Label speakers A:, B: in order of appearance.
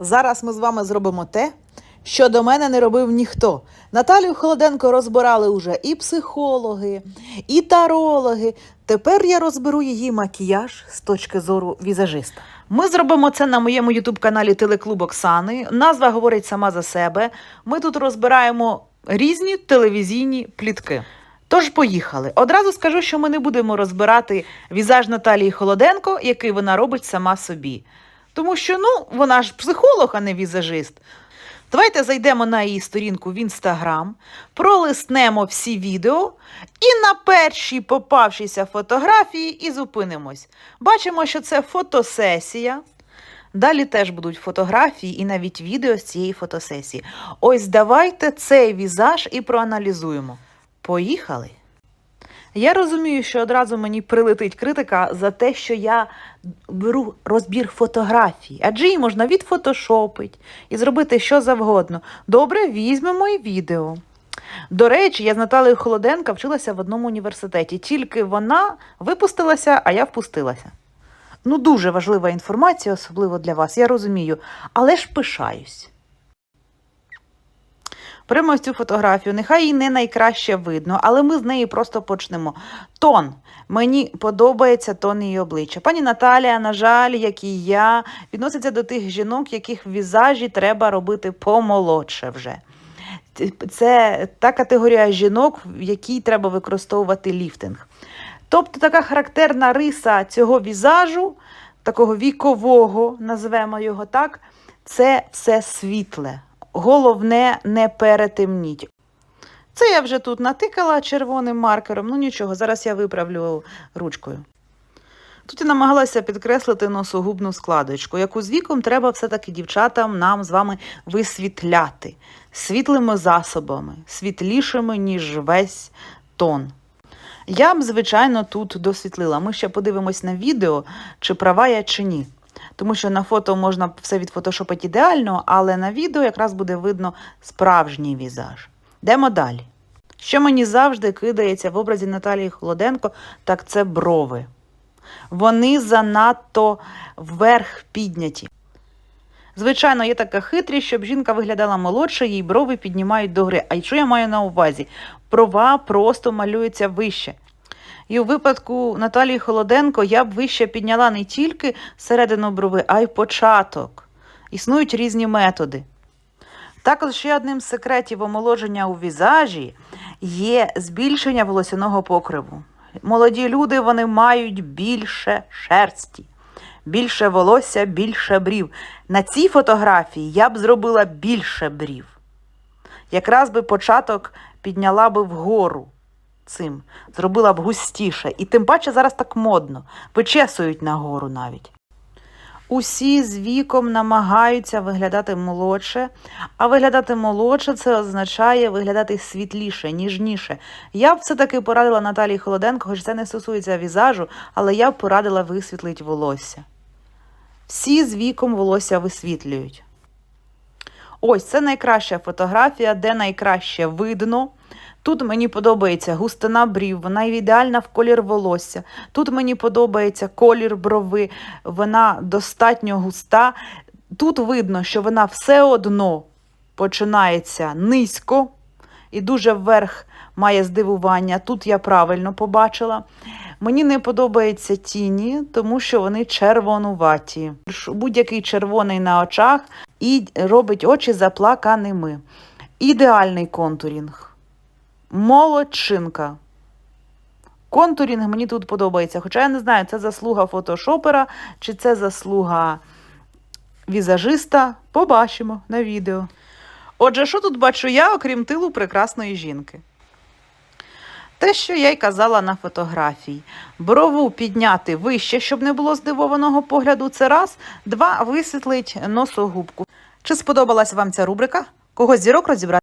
A: Зараз ми з вами зробимо те, що до мене не робив ніхто. Наталію Холоденко розбирали уже і психологи, і тарологи. Тепер я розберу її макіяж з точки зору візажиста. Ми зробимо це на моєму ютуб-каналі Телеклуб Оксани. Назва говорить сама за себе. Ми тут розбираємо різні телевізійні плітки. Тож поїхали. Одразу скажу, що ми не будемо розбирати візаж Наталії Холоденко, який вона робить сама собі. Тому що ну, вона ж психолог, а не візажист. Давайте зайдемо на її сторінку в інстаграм, пролиснемо всі відео і на першій попавшійся фотографії і зупинимось. Бачимо, що це фотосесія. Далі теж будуть фотографії і навіть відео з цієї фотосесії. Ось давайте цей візаж і проаналізуємо. Поїхали! Я розумію, що одразу мені прилетить критика за те, що я беру розбір фотографій, адже її можна відфотошопити і зробити що завгодно. Добре, візьмемо і відео. До речі, я з Наталею Холоденко вчилася в одному університеті, тільки вона випустилася, а я впустилася. Ну, дуже важлива інформація, особливо для вас, я розумію, але ж пишаюсь. Беремо ось цю фотографію. Нехай її не найкраще видно, але ми з неї просто почнемо. Тон. Мені подобається тон її обличчя. Пані Наталія, на жаль, як і я, відноситься до тих жінок, яких в візажі треба робити помолодше вже. Це та категорія жінок, в якій треба використовувати ліфтинг. Тобто така характерна риса цього візажу, такого вікового, називаємо його так, це все світле. Головне не перетемніть. Це я вже тут натикала червоним маркером. Ну нічого, зараз я виправлю ручкою. Тут я намагалася підкреслити носогубну складочку, яку з віком треба все-таки дівчатам нам з вами висвітляти світлими засобами, світлішими, ніж весь тон. Я б, звичайно, тут досвітлила. Ми ще подивимось на відео, чи права я, чи ні. Тому що на фото можна все відфотошопити ідеально, але на відео якраз буде видно справжній візаж. Йдемо далі. Що мені завжди кидається в образі Наталії Холоденко, так це брови. Вони занадто вверх підняті. Звичайно, є така хитрість, щоб жінка виглядала молодше, їй брови піднімають до гри. А що я маю на увазі? Брова просто малюється вище. І у випадку Наталії Холоденко я б вище підняла не тільки середину брови, а й початок. Існують різні методи. Також ще одним з секретів омоложення у візажі є збільшення волосяного покриву. Молоді люди вони мають більше шерсті, більше волосся, більше брів. На цій фотографії я б зробила більше брів. Якраз би початок підняла би вгору цим, зробила б густіше. І тим паче зараз так модно, вичесують нагору навіть. Усі з віком намагаються виглядати молодше, а виглядати молодше це означає виглядати світліше, ніжніше. Я б все-таки порадила Наталії Холоденко, хоч це не стосується візажу, але я б порадила висвітлити волосся. Всі з віком волосся висвітлюють. Ось це найкраща фотографія, де найкраще видно. Тут мені подобається густина брів, вона ідеальна в колір волосся. Тут мені подобається колір брови, вона достатньо густа. Тут видно, що вона все одно починається низько і дуже вверх має здивування. Тут я правильно побачила. Мені не подобаються тіні, тому що вони червонуваті. Будь-який червоний на очах і робить очі заплаканими. Ідеальний контурінг. Молодчинка. Контурінг мені тут подобається. Хоча я не знаю, це заслуга фотошопера чи це заслуга візажиста. Побачимо на відео. Отже, що тут бачу я, окрім тилу прекрасної жінки? Те, що я й казала на фотографії. Брову підняти вище, щоб не було здивованого погляду, це раз. Два, висвітлить носогубку. Чи сподобалась вам ця рубрика? Когось зірок розібрати?